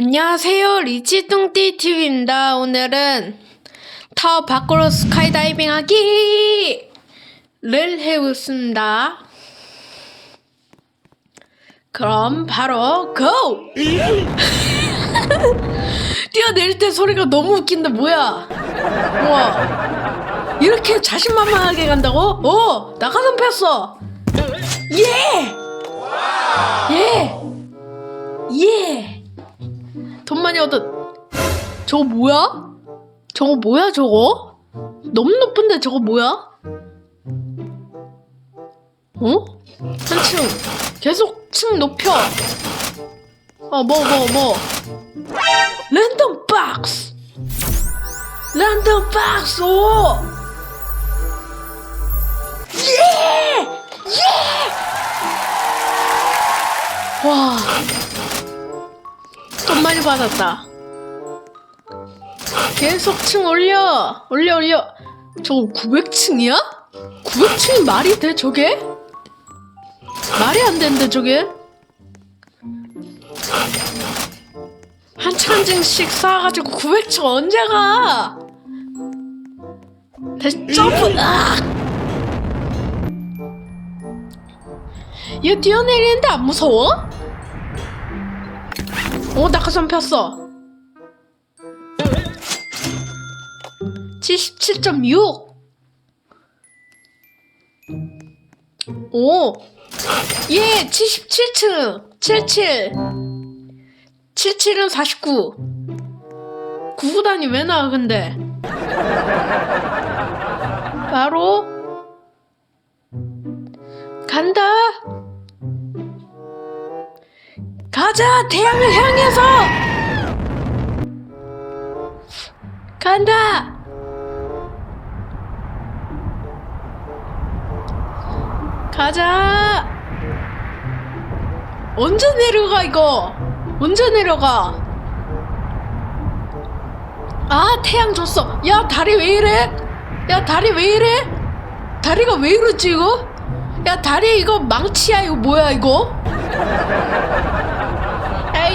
안녕하세요. 리치뚱띠 TV입니다. 오늘은 타워 밖으로 스카이다이빙 하기를 해보겠습니다. 그럼 바로 고! 뛰어내릴 때 소리가 너무 웃긴데 뭐야? 우와 이렇게 자신만만하게 간다고? 오! 나가선 폈어! 예! 예! 예! 돈 많이 얻은 저거 뭐야? 저거 뭐야 저거? 너무 높은데 저거 뭐야? 어? 한층 계속 층 높여 어 뭐 뭐 뭐 랜덤 박스 랜덤 박스 오 예! 예! 와 돈 많이 받았다. 계속 층 올려, 올려, 올려. 저거 900층이야? 900층이 말이 돼, 저게? 말이 안 되는데, 저게? 한 층씩 쌓아가지고 900층 언제 가? 다시 점프, 아! 얘 뛰어내리는데 안 무서워? 오, 낙하산 폈어. 77.6. 오. 예, 77층. 77. 77은 49. 9구단이 왜 나와, 근데? 바로. 간다. 가자 태양을 향해서. 간다. 가자. 언제 내려가 이거? 언제 내려가? 아 태양 줬어. 야 다리 왜 이래? 야 다리 왜 이래? 다리가 왜 이러지 이거? 야 다리 이거 망치야 이거 뭐야 이거? 에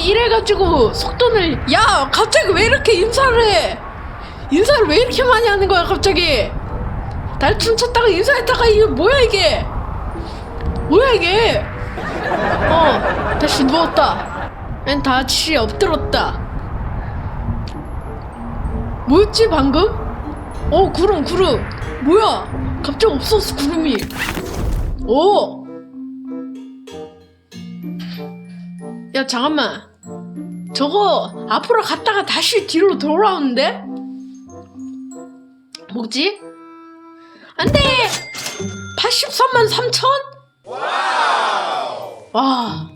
이 이래가지고 속도를 야 갑자기 왜 이렇게 인사를 해? 인사를 왜 이렇게 많이 하는 거야 갑자기? 날 춤 췄다가 인사했다가 이게 뭐야 이게? 뭐야 이게? 어 다시 누웠다. 앤 다시 엎드렸다. 뭐였지 방금? 어 구름 구름. 뭐야? 갑자기 없었어 구름이. 오 야 잠깐만 저거 앞으로 갔다가 다시 뒤로 돌아오는데? 뭐지? 안돼! 83만 3천? 와.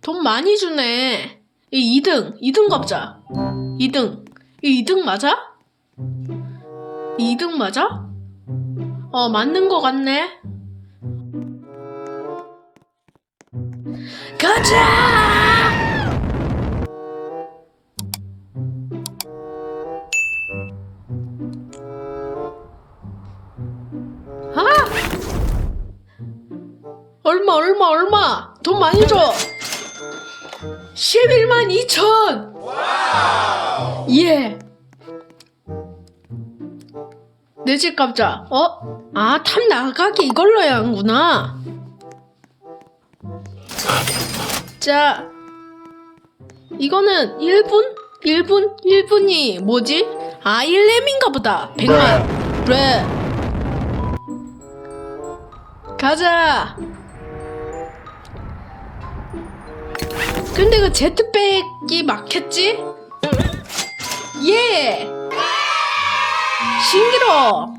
돈 많이 주네. 이 2등, 2등 갑자. 2등. 이 2등 맞아? 2등 맞아? 어, 맞는 거 같네. 가자! 얼마 얼마 얼마 돈 많이 줘 11만 2천 예. 내집 값자 어? 아탑 나가기 이걸로 해야 하는구나 자, 이거는 1분? 1분? 1분이 뭐지? 아, 1렘인가 보다. 100만. 그래. 가자. 근데 그 제트백이 막혔지? 예! 신기러!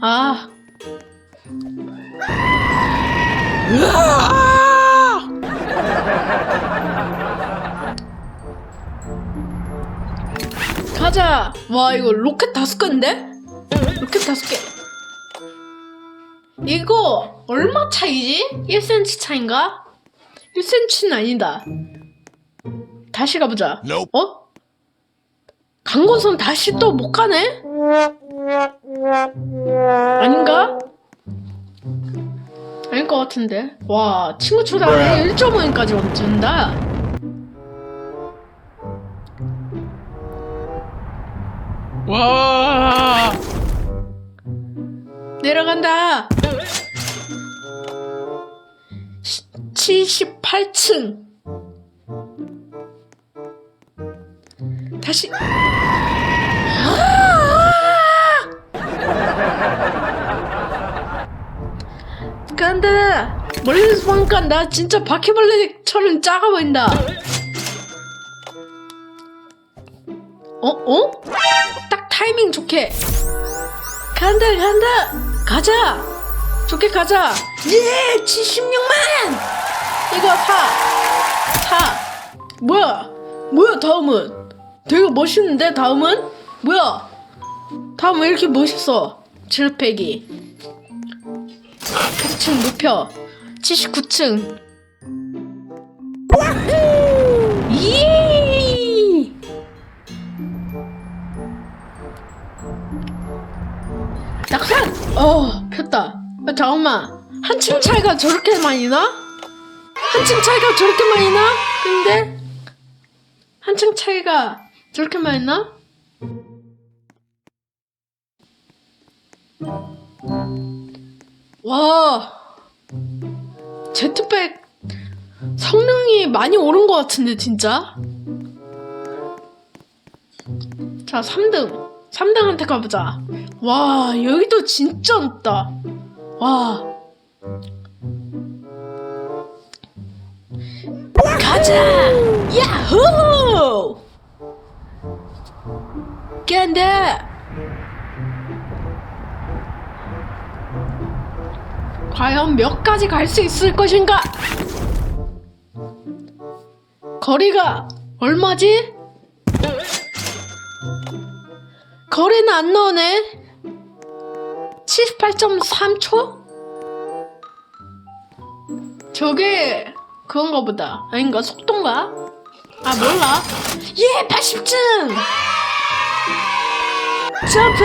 아. 으아! 가자. 와 이거 로켓 다섯 개인데? 로켓 다섯 개. 이거 얼마 차이지? 1cm 차인가? 1cm는 아니다. 다시 가보자. 어? 강건선 다시 또 못 가네? 아닌가? 아닐 것 같은데. 와, 친구 초등학교 1.5인까지 얹는다. 와. 내려간다. 78층. 다시. 간다. 멀리서 보니까 나 진짜 바퀴벌레처럼 작아 보인다. 어? 어? 딱 타이밍 좋게. 간다 간다 가자 좋게 가자 예 76만 이거 사 사. 뭐야? 뭐야 다음은? 되게 멋있는데 다음은? 뭐야? 다음 왜 이렇게 멋있어? 질팩이. 100층 높여 79층. 이 낙산! 어, 폈다. 아, 잠깐만. 한층 차이가 저렇게 많이 나? 한층 차이가 저렇게 많이 나? 근데? 한층 차이가 저렇게 많이 나? 와. 제트백 성능이 많이 오른 것 같은데, 진짜? 자, 3등. 3등한테 가보자. 와, 여기도 진짜 높다. 와. 가자! 야호! 간다! 과연 몇 가지 갈 수 있을 것인가? 거리가 얼마지? 거리는 안 나오네. 78.3초? 저게 그건가 보다. 아닌가? 속도인가? 아 몰라. 예, 80층. 점프.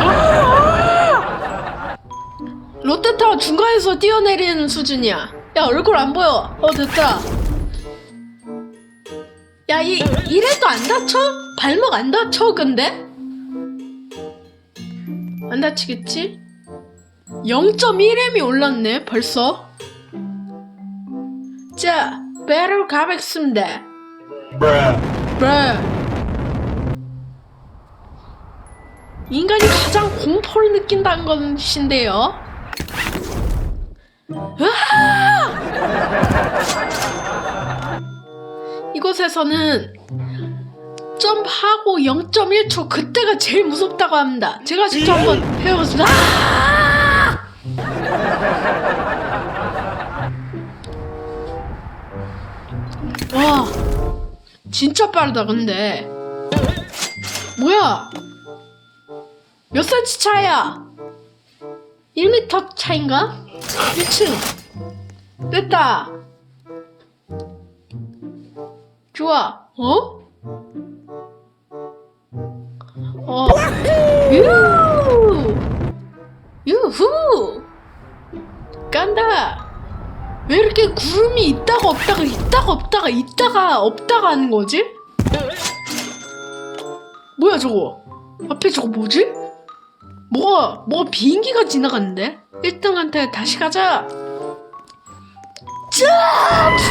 아! 롯데타워 중간에서 뛰어내리는 수준이야. 야 얼굴 안 보여. 어 됐다. 야, 이, 이래도 안 다쳐? 발목 안 다쳐, 근데? 안 다치겠지? 0.1M이 올랐네, 벌써. 자, 배로 가겠습니다. 브레. 인간이 가장 공포를 느낀다는 것인데요. 으아! 이곳에서는 점프하고 0.1초 그때가 제일 무섭다고 합니다. 제가 직접 한번 해보겠습니다. 아! 진짜 빠르다 근데. 뭐야? 몇 센치 차이야? 1m 차인가? 1층. 됐다. 좋아. 어? 있다가 없다가 있다가 없다가 있다가 없다가 하는 거지? 뭐야 저거? 앞에 저거 뭐지? 뭐가 뭐가 비행기가 지나갔는데? 1등한테 다시 가자. 점프!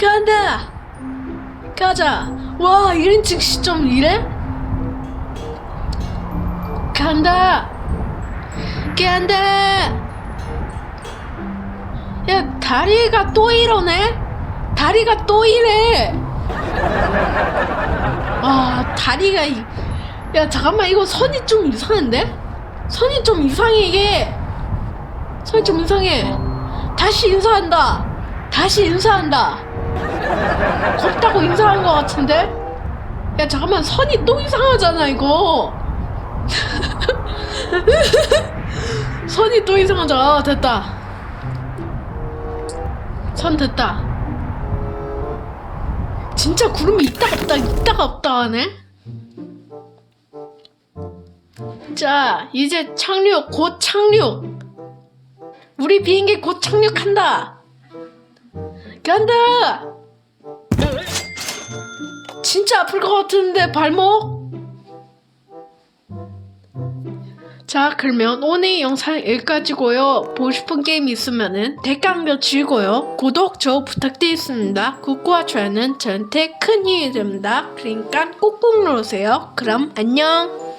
간다. 가자. 와 1인칭 시점 이래? 간다. 간다. 야 다리가 또 이러네. 다리가 또 이래. 아 다리가 이... 야 잠깐만 이거 선이 좀 이상한데? 선이 좀 이상해 이게 선이 좀 이상해 다시 인사한다 다시 인사한다 겁다고 인사한 것 같은데? 야 잠깐만 선이 또 이상하잖아 이거 선이 또 이상하잖아 아, 됐다 선 됐다 진짜 구름이 있다가 없다 있다가 없다 하네 자, 이제 착륙, 곧 착륙. 우리 비행기 곧 착륙한다. 간다. 진짜 아플 것 같은데 발목. 자, 그러면 오늘 영상 여기까지고요. 보고 싶은 게임 있으면은 댓글 남겨주시고요. 구독 저 부탁드리겠습니다. 구독과 좋아요는 저한테 큰 힘이 됩니다. 그러니까 꾹꾹 누르세요. 그럼 안녕.